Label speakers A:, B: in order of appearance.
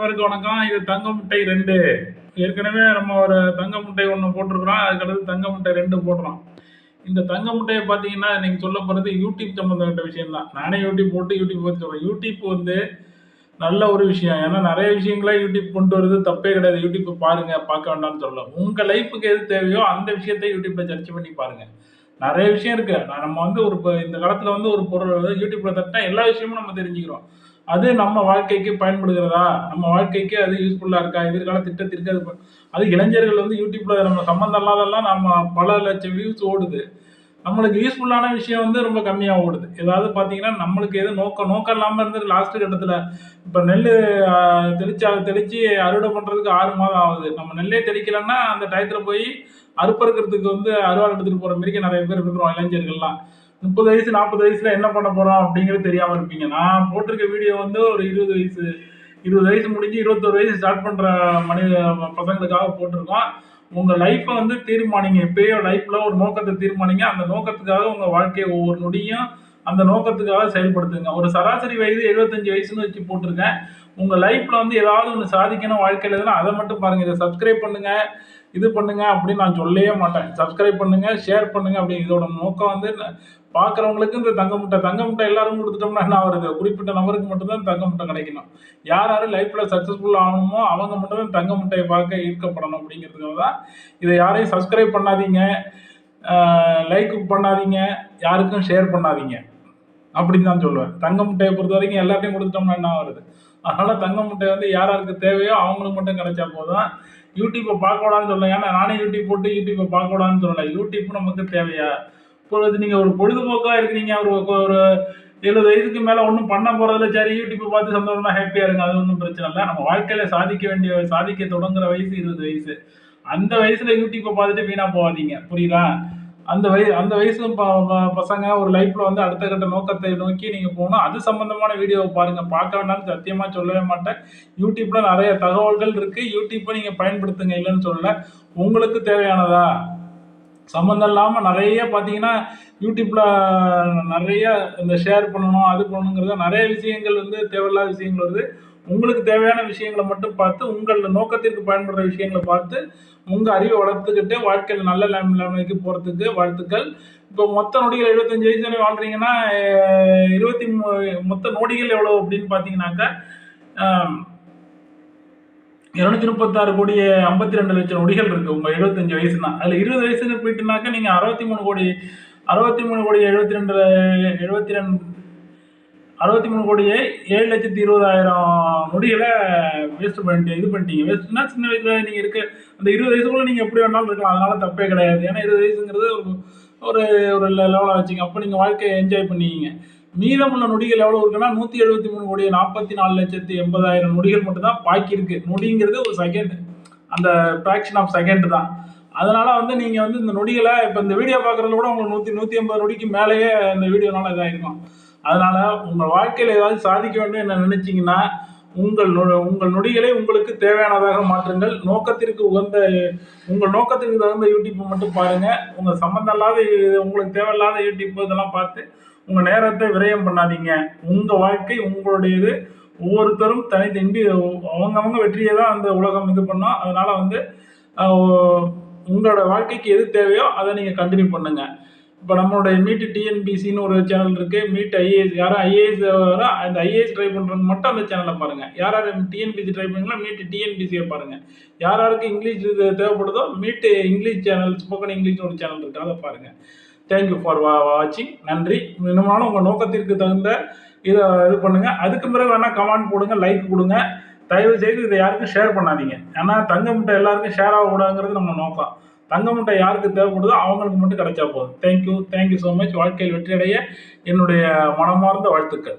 A: அவருக்கு வணக்கம். இது தங்க முட்டை ரெண்டு. ஏற்கனவே நம்ம ஒரு தங்க முட்டை ஒன்று போட்டிருக்கிறோம். அதுக்கடுத்து தங்க முட்டை ரெண்டு போடுறோம். இந்த தங்க முட்டையை பார்த்தீங்கன்னா நீங்கள் சொல்ல போகிறது யூடியூப் சம்மந்தப்பட்ட விஷயம் தான் நானே யூடியூப் போட்டு யூடியூப் பற்றி சொல்கிறேன் யூடியூப் வந்து நல்ல ஒரு விஷயம். ஏன்னா நிறைய விஷயங்களாக யூடியூப் கொண்டு வருது தப்பே கிடையாது. யூடியூப்பை பாருங்கள் பார்க்க வேண்டாம்னு சொல்லலாம் உங்கள் லைஃபுக்கு எது தேவையோ அந்த விஷயத்தை யூடியூப்பில் சர்ச் பண்ணி பாருங்கள் நிறைய விஷயம் இருக்குது நான் நம்ம வந்து ஒரு இப்போ இந்த காலத்தில் வந்து ஒரு பொருள் யூடியூப்பில் தட்டினா எல்லா விஷயமும் நம்ம தெரிஞ்சுக்கிறோம். அது நம்ம வாழ்க்கைக்கு பயன்படுகிறதா? நம்ம வாழ்க்கைக்கு அது யூஸ்ஃபுல்லாக இருக்கா? எதிர்கால திட்டத்திற்கு அது ப- அது இளைஞர்கள் வந்து யூடியூப்ல நம்ம சம்மந்தம் இல்லாதெல்லாம் நம்ம பல லட்சம் வியூஸ் ஓடுது. நம்மளுக்கு யூஸ்ஃபுல்லான விஷயம் வந்து ரொம்ப கம்மியாக ஓடுது. ஏதாவது பார்த்தீங்கன்னா நம்மளுக்கு எது நோக்கம் நோக்கம் இல்லாமல் இருந்து லாஸ்ட் கட்டத்தில். இப்போ நெல் தெளிச்சா தெளித்து அறுவடை பண்ணுறதுக்கு ஆறு மாதம் ஆகுது. நம்ம நெல்லே தெளிக்கலைன்னா அந்த டயத்தில் போய் அறுப்பறுக்கிறதுக்கு வந்து அறுவாள் எடுத்துகிட்டு போகிற மாரிக்கு நிறைய பேர் இருக்கிறோம் இளைஞர்கள்லாம். முப்பது வயசு நாற்பது வயசுல என்ன பண்ண போறோம் அப்படிங்கிறது தெரியாம இருப்பீங்க. நான் போட்டிருக்க வீடியோ வந்து ஒரு இருபது வயசு இருபது வயசு முடிஞ்சு இருபத்தொரு வயசு ஸ்டார்ட் பண்ற மனித பசங்களுக்காக போட்டிருக்கோம். உங்க லைஃப்பை வந்து தீர்மானிங்க. எப்பயோ லைஃப்ல ஒரு நோக்கத்தை தீர்மானிங்க. அந்த நோக்கத்துக்காக உங்க வாழ்க்கையை ஒவ்வொரு நொடியும் அந்த நோக்கத்துக்காக செயல்படுத்துங்க. ஒரு சராசரி வயது எழுபத்தஞ்சு வயசுன்னு வச்சு போட்டிருக்கேன். உங்கள் லைஃப்பில் வந்து ஏதாவது ஒன்று சாதிக்கணும் வாழ்க்கையில் எதுனா அதை மட்டும் பாருங்க. இதை சப்ஸ்கிரைப் பண்ணுங்கள் இது பண்ணுங்க அப்படின்னு நான் சொல்லவே மாட்டேன். சப்ஸ்கிரைப் பண்ணுங்க ஷேர் பண்ணுங்க அப்படி இதோட நோக்கம் வந்து பார்க்குறவங்களுக்கு இந்த தங்க முட்டை. தங்க முட்டை எல்லாரும் கொடுத்துட்டோம்னா என்ன வருது குறிப்பிட்ட நபருக்கு மட்டும்தான் தங்க முட்டை கிடைக்கணும். யார் யாரும் லைஃப்பில் சக்ஸஸ்ஃபுல் ஆகணுமோ அவங்க மட்டும்தான் தங்க முட்டையை பார்க்க ஈர்க்கப்படணும் அப்படிங்கிறதுக்காக தான் இதை யாரையும் சப்ஸ்கிரைப் பண்ணாதீங்க. லைக் பண்ணாதீங்க. யாருக்கும் ஷேர் பண்ணாதீங்க. அப்படின்னு தான் சொல்லுவேன். தங்க முட்டையை பொறுத்த வரைக்கும் எல்லாத்தையும் கொடுத்துட்டோம்னா என்ன வருது அதனால் தங்க முட்டை வந்து யார் யாருக்கு தேவையோ அவங்களுக்கு மட்டும் கிடைச்சா போதும். யூடியூப்பை பார்க்கக்கூடாதுன்னு சொல்லலை. ஏன்னா நானே யூடியூப் போட்டு யூடியூப்பை பார்க்கக்கூடாதுன்னு சொல்லலை. யூடியூப் நமக்கு தேவையா? இப்பொழுது நீங்கள் ஒரு பொழுதுபோக்காக இருக்கிறீங்க. ஒரு ஒரு எழுபது வயதுக்கு மேலே ஒன்றும் பண்ண போகிறதில்ல சரி யூடியூப்பை பார்த்து சந்தோஷமாக ஹாப்பியாக இருங்க. அது ஒன்றும் பிரச்சனை இல்லை. நம்ம வாழ்க்கையில் சாதிக்க வேண்டிய சாதிக்க தொடங்குற வயசு இருபது வயசு. அந்த வயசில் யூடியூப்பை பார்த்துட்டு வீணாக போகாதீங்க. புரியுதா? அந்த வய அந்த வயசு ப பசங்க ஒரு லைஃப்பில் வந்து அடுத்த கட்ட நோக்கத்தை நோக்கி நீங்கள் போகணும். அது சம்மந்தமான வீடியோவை பாருங்கள் பார்க்க வேண்டாம்னு சத்தியமாக சொல்லவே மாட்டேன். யூடியூப்பில் நிறைய தகவல்கள் இருக்குது யூடியூப்பை நீங்கள் பயன்படுத்துங்க. இல்லைன்னு சொல்லலை. உங்களுக்கு தேவையானதா? சம்மந்தம் இல்லாமல் நிறைய பார்த்தீங்கன்னா யூடியூப்பில் நிறைய இந்த ஷேர் பண்ணணும் அது பண்ணணுங்கிறத நிறைய விஷயங்கள் வந்து தேவையில்லாத விஷயங்கள் வருது. உங்களுக்கு தேவையான விஷயங்களை மட்டும் பார்த்து உங்கள் நோக்கத்திற்கு பயன்படுற விஷயங்களை பார்த்து உங்கள் அறிவை வளர்த்துக்கிட்டு வாழ்க்கையில் நல்ல நிலைமைக்கு போகிறதுக்கு வாழ்த்துக்கள். இப்போ மொத்த நொடிகள் எழுபத்தஞ்சு வயசு வரை வாழ்றீங்கன்னா இருபத்தி மூ மொத்த நொடிகள் எவ்வளோ அப்படின்னு பார்த்தீங்கன்னாக்கா ஆம், இருநூத்தி முப்பத்தாறு கோடி ஐம்பத்தி ரெண்டு லட்சம் நொடிகள் இருக்கு உங்கள் எழுபத்தஞ்சு வயசுனா. அதில் இருபது வயசுக்கு போயிட்டுனாக்கா நீங்கள் அறுபத்தி மூணு கோடி அறுபத்தி மூணு கோடி எழுபத்தி ரெண்டு எழுபத்தி ரெண்டு அறுபத்தி மூணு கோடியே ஏழு லட்சத்தி இருபதாயிரம் நொடிகளை வேஸ்ட் பண்ணிட்டு இது பண்ணிட்டீங்க. வேஸ்ட்னா சின்ன வயசுல நீங்க இருக்க அந்த இருபது வயசுக்குள்ள நீங்க எப்படி வேணாலும் இருக்கலாம். அதனால தப்பே கிடையாது. ஏன்னா இருபது வயசுங்கிறது ஒரு ஒரு ஒரு லெவலாக வச்சுங்க. அப்போ நீங்கள் வாழ்க்கையை என்ஜாய் பண்ணீங்க மீதமுள்ள நொடிகள் எவ்வளோ இருக்குன்னா நூற்றி எழுபத்தி மூணு கோடி நாற்பத்தி நாலு லட்சத்தி எண்பதாயிரம் நொடிகள் மட்டும்தான் பாக்கி இருக்கு. நொடிங்கிறது ஒரு செகண்ட் அந்த ஃப்ராக்ஷன் ஆஃப் செகண்ட் தான். அதனால வந்து நீங்கள் வந்து இந்த நொடிகளை இப்போ இந்த வீடியோ பார்க்குறதுல கூட உங்களுக்கு நூற்றி நூற்றி ஐம்பது நொடிக்கு மேலேயே இந்த வீடியோனால இதாயிருக்கும். அதனால உங்கள் வாழ்க்கையில் ஏதாவது சாதிக்க வேண்டும் என்ன நினச்சிங்கன்னா உங்கள் நொ- உங்கள் நொடிகளை உங்களுக்கு தேவையானதாக மாற்றுங்கள். நோக்கத்திற்கு உகந்த உங்கள் நோக்கத்திற்கு தகுந்த யூடியூப்பை மட்டும் பாருங்கள் உங்கள் சம்மந்தம் இல்லாத உங்களுக்கு தேவையில்லாத யூடியூப் இதெல்லாம் பார்த்து உங்கள் நேரத்தை விரயம் பண்ணாதீங்க. உங்கள் வாழ்க்கை உங்களுடையது. ஒவ்வொருத்தரும் தனித்தம்பி அவங்கவங்க வெற்றியை தான் அந்த உலகம் இது பண்ணோம். அதனால் வந்து உங்களோட வாழ்க்கைக்கு எது தேவையோ அதை நீங்கள் கண்டினியூ பண்ணுங்கள் இப்போ நம்மளுடைய மீட்டு டிஎன்பிசின்னு ஒரு சேனல் இருக்குது மீட் ஐஏஎஸ் யாரும் ஐஏஎஸ் அந்த ஐஏஎஸ் ட்ரை பண்ணுறவங்க மட்டும் அந்த சேனலை பாருங்கள் யார் யார் டிஎன்பிசி ட்ரை பண்ணீங்களோ மீட் டிஎன்பிசியை பாருங்கள் யார் யாருக்கு இங்கிலீஷ் இது தேவைப்படுதோ meet English channel spoken English ஒரு சேனல் இருக்குது அதை பாருங்கள் தேங்க்யூ ஃபார் வா வாட்சிங் நன்றி. இன்னும் உங்கள் நோக்கத்திற்கு தகுந்த இதை இது பண்ணுங்கள் அதுக்கு பிறகு வேணால் கமெண்ட் கொடுங்க லைக் கொடுங்க. தயவு செய்து இதை யாருக்கும் ஷேர் பண்ணாதீங்க. ஏன்னா தங்க முட்டை எல்லாருக்கும் ஷேர் ஆகக்கூடாதுங்கிறது நம்ம நோக்கம். தங்க முட்டை யாருக்கு தேவைப்படுதோ அவங்களுக்கு மட்டும் கிடைச்சா போதும். தேங்க்யூ தேங்க்யூ ஸோ மச் வாழ்க்கையில் வெற்றியடைய என்னுடைய மனமார்ந்த வாழ்த்துக்கள்.